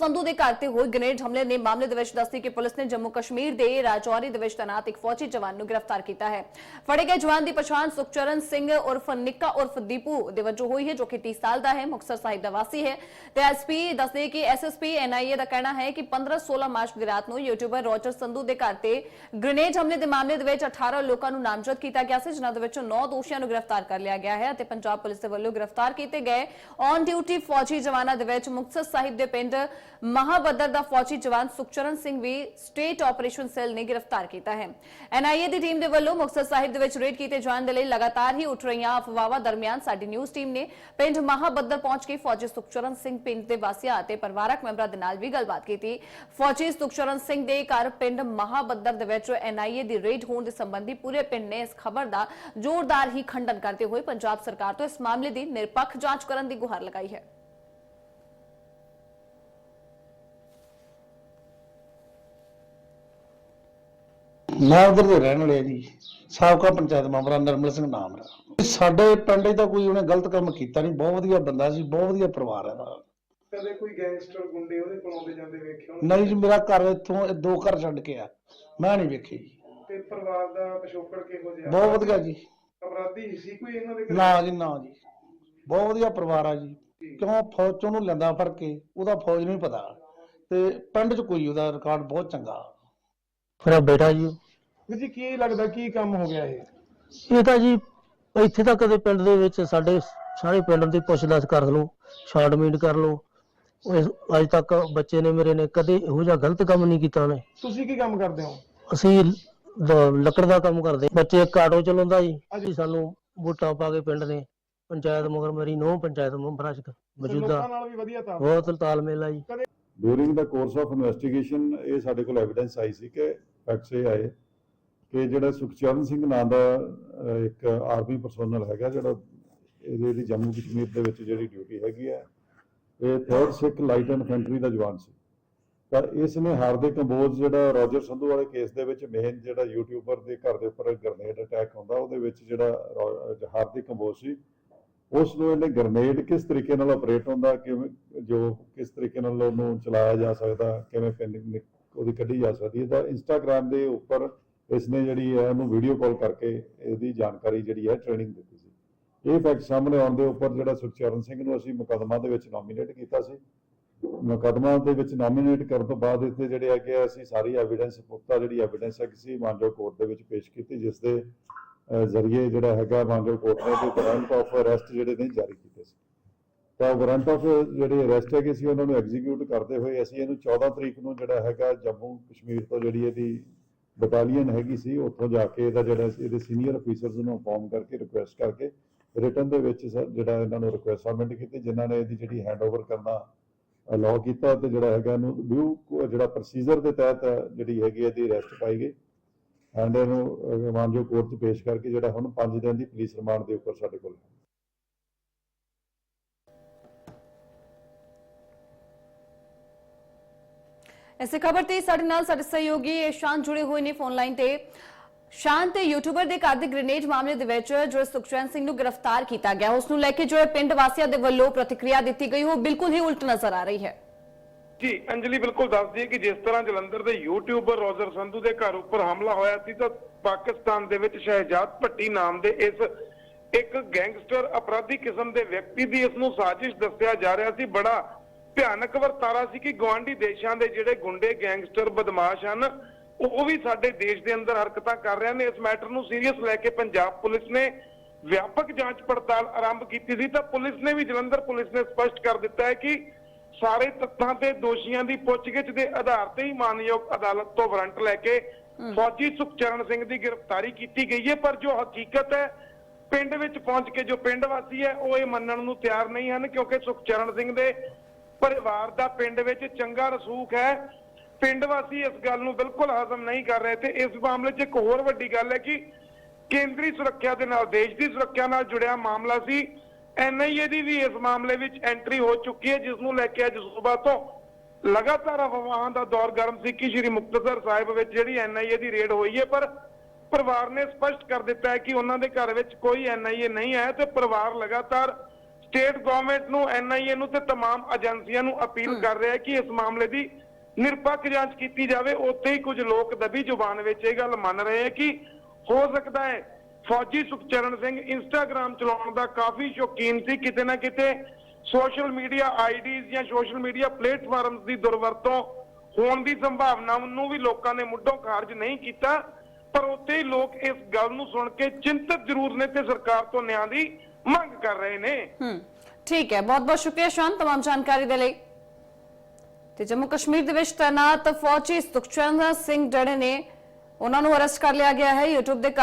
ਸੰਧੂ ਦੇ ਘਰ ਤੇ ਹੋਏ ਗ੍ਰੇਨੇਡ ਹਮਲੇ ਦੇ ਮਾਮਲੇ ਦੇ ਵਿੱਚ ਦੱਸਦੀ ਕਿ ਪੁਲਿਸ ਨੇ ਜੰਮੂ ਕਸ਼ਮੀਰ ਦੇ ਰਾਜੌਰੀ ਦੇ ਵਿੱਚ ਤੈਨਾਤ ਇੱਕ ਫੌਜੀ ਜਵਾਨ ਨੂੰ ਗ੍ਰਿਫਤਾਰ ਕੀਤਾ ਹੈ। ਫੜੇ ਗਏ ਜਵਾਨ ਦੀ ਪਛਾਣ ਸੁਖਚਰਨ ਸਿੰਘ ਉਰਫ ਨਿੱਕਾ ਉਰਫ ਦੀਪੂ ਦੇ ਵਜੋਂ ਹੋਈ ਹੈ, ਜੋ ਕਿ 30 ਸਾਲ ਦਾ ਹੈ, ਮੁਕਤਸਰ ਸਾਹਿਬ ਦਾ ਵਾਸੀ ਹੈ। ਤੇ ਐਸਪੀ ਦੱਸਦੇ ਕਿ ਐਸਐਸਪੀ ਐਨਆਈਏ ਦਾ ਕਹਿਣਾ ਹੈ ਕਿ 15-16 ਮਾਰਚ ਦੀ ਰਾਤ ਨੂੰ ਯੂਟਿਊਬਰ ਰੋਜਰ ਸੰਧੂ ਦੇ ਘਰ ਤੇ ਗ੍ਰੇਨੇਡ ਹਮਲੇ ਦੇ ਮਾਮਲੇ ਦੇ ਵਿੱਚ 18 ਲੋਕਾਂ ਨੂੰ ਨਾਮਜ਼ਦ ਕੀਤਾ ਗਿਆ ਸੀ, ਜਿਨ੍ਹਾਂ ਦੇ ਵਿੱਚੋਂ 9 ਦੋਸ਼ੀਆਂ ਨੂੰ ਗ੍ਰਿਫਤਾਰ ਕਰ ਲਿਆ ਗਿਆ ਹੈ ਅਤੇ ਪੰਜਾਬ ਪੁਲਿਸ ਦੇ ਵੱਲੋਂ ਗ੍ਰਿਫਤਾਰ ਕੀਤੇ ਗਏ ਔਨ ਡਿਊਟੀ ਫੌਜੀ ਜਵਾਨਾਂ ਦੇ ਵਿੱਚ ਮੁਕਤਸਰ ਸਾਹਿਬ ਦੇ ਪਿੰਡ ਮਹਾਬਦਰ ਦਾ ਫੌਜੀ ਜਵਾਨ ਸੁਖਚਰਨ ਸਿੰਘ ਵੀ ਸਟੇਟ ਆਪਰੇਸ਼ਨ ਸੈੱਲ ਨੇ ਗ੍ਰਿਫਤਾਰ ਕੀਤਾ ਹੈ। ਐਨਆਈਏ ਦੀ ਟੀਮ ਦੇ ਵੱਲੋਂ ਮੁਕਤਸਰ ਸਾਹਿਬ ਦੇ ਵਿੱਚ ਰੇਡ ਕੀਤੇ ਜਾਣ ਦੇ ਲਈ ਲਗਾਤਾਰ ਹੀ ਉੱਠ ਰਹੀਆਂ ਅਫਵਾਹਾਂ ਦਰਮਿਆਨ ਸਾਡੀ ਨਿਊਜ਼ ਟੀਮ ਨੇ ਪਿੰਡ ਮਹਾਬਦਰ ਪਹੁੰਚ ਕੇ ਫੌਜੀ ਸੁਖਚਰਨ ਸਿੰਘ ਪਿੰਡ ਦੇ ਵਾਸੀਆਂ ਅਤੇ ਪਰਿਵਾਰਕ ਮੈਂਬਰਾਂ ਦੇ ਨਾਲ ਵੀ ਗੱਲਬਾਤ ਕੀਤੀ। ਫੌਜੀ ਸੁਖਚਰਨ ਸਿੰਘ ਦੇ ਘਰ ਪਿੰਡ ਮਹਾਬਦਰ ਦੇ ਵਿੱਚ ਐਨਆਈਏ ਦੀ ਰੇਡ ਹੋਣ ਦੇ ਸੰਬੰਧੀ ਪੂਰੇ ਪਿੰਡ ਨੇ ਇਸ ਖਬਰ ਦਾ ਜ਼ੋਰਦਾਰ ਹੀ ਖੰਡਨ ਕਰਦੇ ਹੋਏ ਪੰਜਾਬ ਸਰਕਾਰ ਤੋਂ ਇਸ ਮਾਮਲੇ ਦੀ ਨਿਰਪੱਖ ਜਾਂਚ ਕਰਨ ਦੀ ਗੁਹਾਰ ਲਗਾਈ ਹੈ। ਮੈਂ ਉਧਰ ਦੇ ਰਹਿਣ ਵਾਲੇ ਜੀ। ਸਾਬਕਾ ਪੰਚਾਇਤ ਮੈਂਬਰ ਨਰਮਲ ਸਿੰਘ ਨਾਮ ਦਾ ਸਾਡੇ ਪਿੰਡ 'ਚ ਤਾਂ ਕੋਈ ਉਹਨੇ ਗਲਤ ਕੰਮ ਕੀਤਾ ਨਹੀਂ। ਬਹੁਤ ਵਧੀਆ ਬੰਦਾ ਸੀ ਬਹੁਤ ਵਧੀਆ ਪਰਿਵਾਰ ਹੈ ਦਾ ਕਦੇ ਕੋਈ ਗੈਂਗਸਟਰ ਗੁੰਡੇ ਉਹਦੇ ਕੋਲ ਆਉਂਦੇ ਜਾਂਦੇ ਵੇਖੇ ਹੋਣ? ਨਹੀਂ ਜੀ ਮੇਰਾ ਘਰ ਇੱਥੋਂ ਇਹ ਦੋ ਘਰ ਛੱਡ ਕੇ ਆ। ਮੈਂ ਨਹੀਂ ਵੇਖੀ ਜੀ। ਤੇ ਪਰਿਵਾਰ ਦਾ ਪਿਛੋਕੜ ਕਿਹੋ ਜਿਹਾ? ਬਹੁਤ ਵਧੀਆ ਜੀ। ਅਪਰਾਧੀ ਸੀ ਕੋਈ ਇਹਨਾਂ ਦੇ ਘਰੇ? ਨਾ ਜੀ ਨਾ ਜੀ। ਬਹੁਤ ਵਧੀਆ ਪਰਿਵਾਰ ਆ ਜੀ। ਕਿਉਂ? ਫੌਜ ਚੋਂ ਉਹਨੂੰ ਲੈਂਦਾ ਫੜ ਕੇ ਉਹਦਾ ਫੌਜ ਨੂੰ ਹੀ ਪਤਾ। ਤੇ ਪਿੰਡ 'ਚ ਕੋਈ ਉਹਦਾ ਰਿਕਾਰਡ ਬਹੁਤ ਚੰਗਾ। ਮੇਰਾ ਬੇਟਾ ਜੀ ਵੀਰ ਜੀ ਕੀ ਲੱਗਦਾ ਕੀ ਕੰਮ ਹੋ ਗਿਆ ਇਹ? ਇਹ ਤਾਂ ਜੀ ਇੱਥੇ ਤਾਂ ਕਦੇ ਪਿੰਡ ਦੇ ਵਿੱਚ ਸਾਡੇ ਸਾਰੇ ਪਿੰਡ ਦੀ ਪੁੱਛਦਾਛ ਕਰ ਲਓ ਛਾਂਟਮੀਟ ਕਰ ਲਓ। ਉਹ ਇਸ- ਅੱਜ ਤੱਕ ਬੱਚੇ ਨੇ ਮੇਰੇ ਨੇ ਕਦੇ ਇਹੋ ਜਿਹਾ ਗਲਤ ਕੰਮ ਨਹੀਂ ਕੀਤਾ ਨੇ। ਤੁਸੀਂ ਕੀ ਕੰਮ ਕਰਦੇ ਹੋ? ਅਸੀਂ ਲ- ਲੱਕੜ ਦਾ ਕੰਮ ਕਰਦੇ ਬੱਚੇ ਇੱਕ ਆਟੋ ਚਲਾਉਂਦਾ ਜੀ ਅਸੀਂ ਸਾਨੂੰ ਵੋਟਾਂ ਪਾ ਕੇ ਪਿੰਡ ਨੇ ਪੰਚਾਇਤ ਮਗਰ ਮੇਰੀ ਨੌ ਪੰਚਾਇਤ ਮੈਂਬਰਾਂ ਚ ਤੇ ਮੌਜੂਦਾ। ਲੋਕਾਂ ਨਾਲ ਵੀ ਵਧੀਆ ਤਾਂ ਬਹੁਤ ਤਾਲਮੇਲ ਆ ਜੀ। ਡਿਊਰਿੰਗ ਦਾ ਕੋਰਸ ਆਫ ਇਨਵੈਸਟੀਗੇਸ਼ਨ ਇਹ ਸਾਡੇ ਕੋਲ ਐਵੀਡੈਂਸ ਆਈ ਸੀ ਕਿ ਫੈਕਟਸ ਇਹ ਆਏ। ਕਿ ਜਿਹੜਾ ਸੁਖਚਰਨ ਸਿੰਘ ਨਾਂ ਦਾ ਇੱਕ ਆਰਮੀ ਪਰਸਨਲ ਹੈਗਾ ਜਿਹੜਾ ਇਹਦੀ ਜੰਮੂ ਕਸ਼ਮੀਰ ਦੇ ਵਿੱਚ ਜਿਹੜੀ ਡਿਊਟੀ ਹੈਗੀ ਹੈ, ਇਹ ਥਰਡ ਸਿੱਖ ਲਾਈਟ ਇਨਫੈਂਟਰੀ ਦਾ ਜਵਾਨ ਸੀ। ਤਾਂ ਇਸ ਨੇ ਹਾਰਦਿਕ ਕੰਬੋਜ ਜਿਹੜਾ ਰੋਜਰ ਸੰਧੂ ਵਾਲੇ ਕੇਸ ਦੇ ਵਿੱਚ ਮੇਨ ਜਿਹੜਾ ਯੂਟਿਊਬਰ ਦੇ ਘਰ ਦੇ ਉੱਪਰ ਗ੍ਰਨੇਡ ਅਟੈਕ ਹੁੰਦਾ, ਉਹਦੇ ਵਿੱਚ ਜਿਹੜਾ ਰੋ- ਹਾਰਦਿਕ ਕੰਬੋਜ ਸੀ ਉਸ ਨੂੰ ਇਹਨੇ ਗ੍ਰਨੇਡ ਕਿਸ ਤਰੀਕੇ ਨਾਲ ਆਪਰੇਟ ਹੁੰਦਾ, ਕਿਵੇਂ, ਜੋ ਕਿਸ ਤਰੀਕੇ ਨਾਲ ਉਹਨੂੰ ਚਲਾਇਆ ਜਾ ਸਕਦਾ, ਕਿਵੇਂ ਪਿੰਨ ਉਹਦੀ ਕੱਢੀ ਜਾ ਸਕਦੀ ਹੈ, ਤਾਂ ਇੰਸਟਾਗ੍ਰam ਦੇ ਉੱਪਰ ਇਸ ਨੇ ਜਿਹੜੀ ਹੈ ਉਹਨੂੰ ਵੀਡੀਓ ਕਾਲ ਕਰਕੇ ਇਹਦੀ ਜਾਣਕਾਰੀ ਜਿਹੜੀ ਹੈ ਟ੍ਰੇਨਿੰਗ ਦਿੱਤੀ ਸੀ। ਇਹ ਫੈਕਟ ਸਾਹਮਣੇ ਆਉਣ ਦੇ ਉੱਪਰ ਜਿਹੜਾ ਸੁਖਚਰਨ ਸਿੰਘ ਨੂੰ ਅਸੀਂ ਮੁਕੱਦਮਾ ਦੇ ਵਿੱਚ ਨੋਮੀਨੇਟ ਕੀਤਾ ਸੀ। ਮੁਕੱਦਮਾ ਦੇ ਵਿੱਚ ਨੋਮੀਨੇਟ ਕਰਨ ਤੋਂ ਬਾਅਦ ਇੱਥੇ ਜਿਹੜੇ ਹੈਗੇ ਆ, ਅਸੀਂ ਸਾਰੀ ਐਵੀਡੈਂਸ ਪੁਖਤਾ ਜਿਹੜੀ ਐਵੀਡੈਂਸ ਹੈ ਸੀ ਮਾਨਜੋ ਕੋਰਟ ਦੇ ਵਿੱਚ ਪੇਸ਼ ਕੀਤੀ ਜਿਸ ਦੇ ਜ਼ਰੀਏ ਜਿਹੜਾ ਹੈਗਾ ਮਾਨਜੋ ਕੋਰਟ ਨੇ ਤੇ ਵਾਰੰਟ ਆਫ ਅਰੈਸਟ ਜਿਹੜੇ ਨੇ ਜਾਰੀ ਕੀਤੇ ਸੀ। ਤਾਂ ਵਾਰੰਟ ਆਫ ਜਿਹੜੇ ਅਰੈਸਟ ਹੈਗੇ ਸੀ ਉਹਨਾਂ ਨੂੰ ਐਗਜ਼ੀਕਿਊਟ ਕਰਦੇ ਹੋਏ ਅਸੀਂ ਇਹਨੂੰ 14 ਤਰੀਕ ਨੂੰ ਜਿਹੜਾ ਹੈਗਾ ਜੰਮੂ ਕਸ਼ਮੀਰ ਤੋਂ ਜਿਹੜੀ ਇਹਦੀ ਬਟਾਲੀਅਨ ਹੈਗੀ ਸੀ, ਉੱਥੋਂ ਜਾ ਕੇ ਇਹਦਾ ਜਿਹੜਾ ਇਹਦੇ ਸੀਨੀਅਰ ਅਫੀਸਰਸ ਨੂੰ ਇਨਫੋਰਮ ਕਰਕੇ ਰਿਕੁਐਸਟ ਕਰਕੇ ਰਿਟਰਨ ਦੇ ਵਿੱਚ ਸਰ ਜਿਹੜਾ ਇਹਨਾਂ ਨੂੰ ਰਿਕੁਐਸਟ ਸਬਮਿਟ ਕੀਤੀ, ਜਿਨ੍ਹਾਂ ਨੇ ਇਹਦੀ ਜਿਹੜੀ ਹੈਂਡਓਵਰ ਕਰਨਾ ਅਲਾਉ ਕੀਤਾ ਤੇ ਜਿਹੜਾ ਹੈਗਾ ਇਹਨੂੰ ਡਿਊ ਜਿਹੜਾ ਪ੍ਰੋਸੀਜਰ ਦੇ ਤਹਿਤ ਜਿਹੜੀ ਹੈਗੀ ਇਹਦੀ ਅਰੈਸਟ ਪਾਈ ਗਈ। ਐਂਡ ਇਹਨੂੰ ਮਾਨਜੋ ਕੋਰਟ 'ਚ ਪੇਸ਼ ਕਰਕੇ ਜਿਹੜਾ ਹੁਣ 5 ਦਿਨ ਦੀ ਪੁਲਿਸ ਰਿਮਾਂਡ ਦੇ ਉੱਪਰ ਸਾਡੇ ਕੋਲ ਇਸੇ ਖਬਰ ਤੇ ਸਾਡੇ ਨਾਲ ਸਾਡੇ ਸਹਿਯੋਗੀ ਸ਼ਾਂਤ ਜੁੜੇ ਹੋਏ ਨੇ ਫੋਨ ਲਾਈਨ ਤੇ। ਸ਼ਾਂਤ ਯੂਟਿਊਬਰ ਦੇ ਘਰ ਦੇ ਗ੍ਰੇਨੇਡ ਮਾਮਲੇ ਦੇ ਵਿੱਚ ਜੋ ਸੁਖਚੈਨ ਸਿੰਘ ਨੂੰ ਗ੍ਰਿਫਤਾਰ ਕੀਤਾ ਗਿਆ, ਉਸ ਨੂੰ ਲੈ ਕੇ ਜੋ ਪਿੰਡ ਵਾਸੀਆਂ ਦੇ ਵੱਲੋਂ ਪ੍ਰਤੀਕਿਰਿਆ ਦਿੱਤੀ ਗਈ, ਉਹ ਬਿਲਕੁਲ ਹੀ ਉਲਟ ਨਜ਼ਰ ਆ ਰਹੀ ਹੈ। ਜੀ, ਅੰਜਲੀ ਬਿਲਕੁਲ ਦੱਸਦੀ ਹੈ ਕਿ ਜਿਸ ਤਰ੍ਹਾਂ ਜਲੰਧਰ ਦੇ ਯੂਟਿਊਬਰ ਰੋਜ਼ਰ ਸੰਧੂ ਦੇ ਘਰ ਉੱਪਰ ਹਮਲਾ ਹੋਇਆ ਸੀ, ਤਾਂ ਪਾਕਿਸਤਾਨ ਦੇ ਵਿੱਚ ਸ਼ਹਿਜਾਦ ਭੱਟੀ ਨਾਮ ਦੇ ਇਸ ਇੱਕ ਗੈਂਗਸਟਰ ਅਪਰਾਧੀ ਕਿਸਮ ਦੇ ਵਿਅਕਤੀ ਦੀ ਇਸ ਨੂੰ ਸਾਜ਼ਿਸ਼ ਦੱਸਿਆ ਜਾ ਰਿਹਾ ਸੀ। ਬੜਾ ਭਿਆਨਕ ਵਰਤਾਰਾ ਸੀ ਕਿ ਗਵਾਂਢੀ ਦੇਸ਼ਾਂ ਦੇ ਜਿਹੜੇ ਗੁੰਡੇ ਗੈਂਗਸਟਰ ਬਦਮਾਸ਼ ਹਨ ਉਹ ਵੀ ਸਾਡੇ ਦੇਸ਼ ਦੇ ਅੰਦਰ ਹਰਕਤਾਂ ਕਰ ਰਹੇ ਨੇ ਇਸ ਮੈਟਰ ਨੂੰ ਸੀਰੀਅਸ ਲੈ ਕੇ ਪੰਜਾਬ ਪੁਲਿਸ ਨੇ ਵਿਆਪਕ ਜਾਂਚ ਪੜਤਾਲ ਆਰੰਭ ਕੀਤੀ ਸੀ। ਤਾਂ ਪੁਲਿਸ ਨੇ ਵੀ ਜਲੰਧਰ ਪੁਲਿਸ ਨੇ ਸਪਸ਼ਟ ਕਰ ਦਿੱਤਾ ਹੈ ਕਿ ਸਾਰੇ ਤੱਥਾਂ ਤੇ ਦੋਸ਼ੀਆਂ ਦੀ ਪੁੱਛਗਿੱਛ ਦੇ ਆਧਾਰ ਤੇ ਹੀ ਮਾਨਯੋਗ ਅਦਾਲਤ ਤੋਂ ਵਾਰੰਟ ਲੈ ਕੇ ਫੌਜੀ ਸੁਖਚਰਨ ਸਿੰਘ ਦੀ ਗ੍ਰਿਫਤਾਰੀ ਕੀਤੀ ਗਈ ਹੈ। ਪਰ ਜੋ ਹਕੀਕਤ ਹੈ ਪਿੰਡ ਵਿੱਚ ਪਹੁੰਚ ਕੇ ਜੋ ਪਿੰਡ ਵਾਸੀ ਹੈ ਉਹ ਇਹ ਮੰਨਣ ਨੂੰ ਤਿਆਰ ਨਹੀਂ ਹਨ ਕਿਉਂਕਿ ਸੁਖਚਰਨ ਸਿੰਘ ਦੇ ਪਰਿਵਾਰ ਦਾ ਪਿੰਡ ਵਿੱਚ ਚੰਗਾ ਰਸੂਖ ਹੈ। ਪਿੰਡ ਵਾਸੀ ਇਸ ਗੱਲ ਨੂੰ ਬਿਲਕੁਲ ਹਜ਼ਮ ਨਹੀਂ ਕਰ ਰਹੇ ਤੇ ਇਸ ਮਾਮਲੇ 'ਚ ਇੱਕ ਹੋਰ ਵੱਡੀ ਗੱਲ ਹੈ ਕਿ ਕੇਂਦਰੀ ਸੁਰੱਖਿਆ ਦੇ ਨਾਲ, ਦੇਸ਼ ਦੀ ਸੁਰੱਖਿਆ ਨਾਲ ਜੁੜਿਆ ਮਾਮਲਾ ਸੀ। ਐਨਆਈਏ ਦੀ ਵੀ ਇਸ ਮਾਮਲੇ ਵਿੱਚ ਐਂਟਰੀ ਹੋ ਚੁੱਕੀ ਹੈ, ਜਿਸ ਨੂੰ ਲੈ ਕੇ ਅੱਜ ਸੂਬਾ ਤੋਂ ਲਗਾਤਾਰ ਅਫਵਾਹਾਂ ਦਾ ਦੌਰ ਗਰਮ ਸੀ ਕਿ ਸ਼੍ਰੀ ਮੁਕਤਸਰ ਸਾਹਿਬ ਵਿੱਚ ਜਿਹੜੀ ਐਨਆਈਏ ਦੀ ਰੇਡ ਹੋਈ ਹੈ, ਪਰ ਪਰਿਵਾਰ ਨੇ ਸਪਸ਼ਟ ਕਰ ਦਿੱਤਾ ਹੈ ਕਿ ਉਹਨਾਂ ਦੇ ਘਰ ਵਿੱਚ ਕੋਈ ਐਨਆਈਏ ਨਹੀਂ ਆਇਆ ਤੇ ਪਰਿਵਾਰ ਲਗਾਤਾਰ ਸਟੇਟ ਗਵਰਨਮੈਂਟ ਨੂੰ ਐਨਆਈਏ ਨੂੰ ਤੇ तमाम ਏਜੰਸੀਆਂ ਨੂੰ ਅਪੀਲ ਕਰ ਰਿਹਾ ਹੈ ਕਿ ਇਸ ਮਾਮਲੇ ਦੀ ਨਿਰਪੱਖ ਜਾਂਚ ਕੀਤੀ ਜਾਵੇ ਉੱਥੇ ਹੀ ਕੁਝ ਲੋਕ ਦਬੀ ਜ਼ੁਬਾਨ ਵਿੱਚ ਇਹ ਗੱਲ ਮੰਨ ਰਹੇ ਹੈ ਕਿ ਹੋ ਸਕਦਾ ਹੈ ਫੌਜੀ ਸੁਖਚਰਨ ਸਿੰਘ ਇੰਸਟਾਗ੍ਰam ਚਲਾਉਣ ਦਾ ਕਾਫੀ ਸ਼ੌਕੀਨ ਸੀ ਕਿਤੇ ਨਾ ਕਿਤੇ ਸੋਸ਼ਲ ਮੀਡੀਆ ਆਈਡੀਜ਼ ਜਾਂ ਸੋਸ਼ਲ ਮੀਡੀਆ ਪਲੇਟਫਾਰਮਸ ਦੀ ਦੁਰਵਰਤੋਂ ਹੋਣ ਦੀ ਸੰਭਾਵਨਾ ਨੂੰ ਵੀ ਲੋਕਾਂ ਨੇ ਮੁੱਢੋਂ ਖਾਰਜ ਨਹੀਂ ਕੀਤਾ ਪਰ ਉੱਥੇ ਹੀ ਲੋਕ ਇਸ ਗੱਲ ਨੂੰ ਸੁਣ ਕੇ ਚਿੰਤਤ ਜ਼ਰੂਰ ਨੇ ਤੇ ਸਰਕਾਰ ਤੋਂ ਨਿਆਂ ਦੀ ਮੰਗ ਕਰ ਰਹੇ ਨੇ ਹੂੰ ਠੀਕ ਹੈ ਬਹੁਤ ਬਹੁਤ ਸ਼ੁਕਰੀਆ ਸ਼ਾਨ तमाम ਜਾਣਕਾਰੀ ਦੇ ਲਈ ਤੇ ਜੰਮੂ ਕਸ਼ਮੀਰ ਦੇ ਵਿੱਚ ਤੈਨਾਤ ਫੌਜੀ ਸੁਖਚੰਦ ਸਿੰਘ ਡੜੇ ਨੇ ਉਹਨਾਂ ਨੂੰ ਅਰੈਸਟ ਕਰ ਲਿਆ ਗਿਆ ਹੈ YouTube ਦੇ ਕਾਰ